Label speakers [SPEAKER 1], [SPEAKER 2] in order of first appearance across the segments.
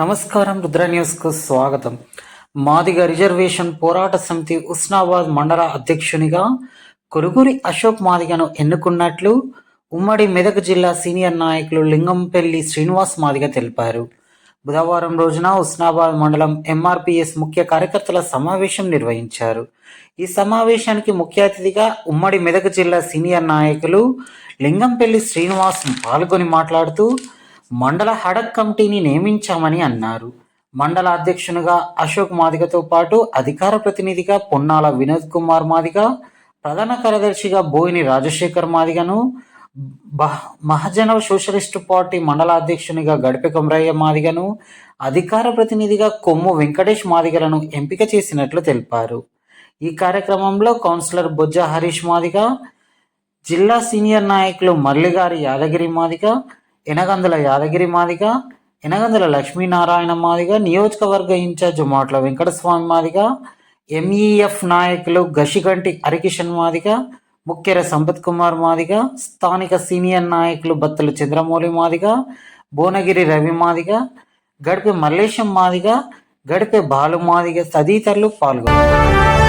[SPEAKER 1] నమస్కారం రుద్ర న్యూస్కు స్వాగతం. మాదిగ రిజర్వేషన్ పోరాట సమితి ఉస్నాబాద్ మండల అధ్యక్షునిగా కొరుగురి అశోక్ మాదిగను ఎన్నుకున్నట్లు ఉమ్మడి మెదక్ జిల్లా సీనియర్ నాయకులు లింగంపల్లి శ్రీనివాస్ మాదిగ తెలిపారు. బుధవారం రోజున ఉస్నాబాద్ మండలం ఎంఆర్పిఎస్ ముఖ్య కార్యకర్తల సమావేశం నిర్వహించారు. ఈ సమావేశానికి ముఖ్య అతిథిగా ఉమ్మడి మెదక్ జిల్లా సీనియర్ నాయకులు లింగంపల్లి శ్రీనివాస్ పాల్గొని మాట్లాడుతూ మండల హడక్ కమిటీని నియమించామని అన్నారు. మండల అధ్యక్షునిగా అశోక్ మాదిగతో పాటు అధికార ప్రతినిధిగా పొన్నాల వినోద్ కుమార్ మాదిగ ప్రధాన కార్యదర్శిగా బోయిని రాజశేఖర్ మాదిగను మహజన సోషలిస్టు పార్టీ మండల అధ్యక్షునిగా గడిపె కొమరయ్య మాదిగను అధికార ప్రతినిధిగా కొమ్ము వెంకటేష్ మాదిగలను ఎంపిక చేసినట్లు తెలిపారు. ఈ కార్యక్రమంలో కౌన్సిలర్ బొజ్జ హరీష్ మాదిగ జిల్లా సీనియర్ నాయకులు మల్లిగారి యాదగిరి మాదిగ ఎనగందుల యాదగిరి మాదిగ ఎనగందుల లక్ష్మీనారాయణ మాదిగ నియోజకవర్గ ఇన్ఛార్జ్ మాట్ల వెంకటస్వామి మాదిగ ఎంఈఎఫ్ నాయకులు గషిగంటి హరికిషన్ మాదిగ ముఖ్యర సంపత్ కుమార్ మాదిగ స్థానిక సీనియర్ నాయకులు బత్తలు చంద్రమౌళి మాదిగ భువనగిరి రవి మాదిగ గడిపే మల్లేశం మాదిగ గడిపే బాలు మాదిగ తదితరులు పాల్గొన్నారు.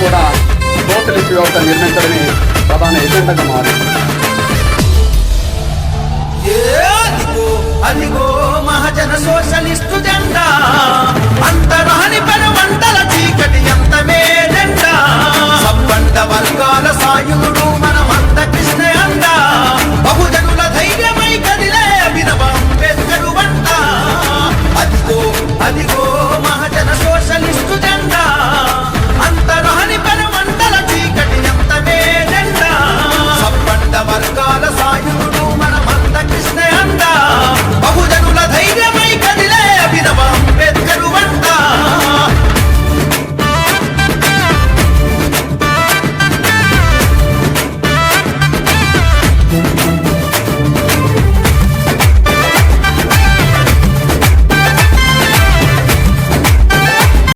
[SPEAKER 2] కూడా సోషలిస్ట్ వ్యవస్థ నిర్మించడమే ప్రధాన ఎజెండాగా మారింది.
[SPEAKER 3] అదిగో మహాజన సోషలిస్టు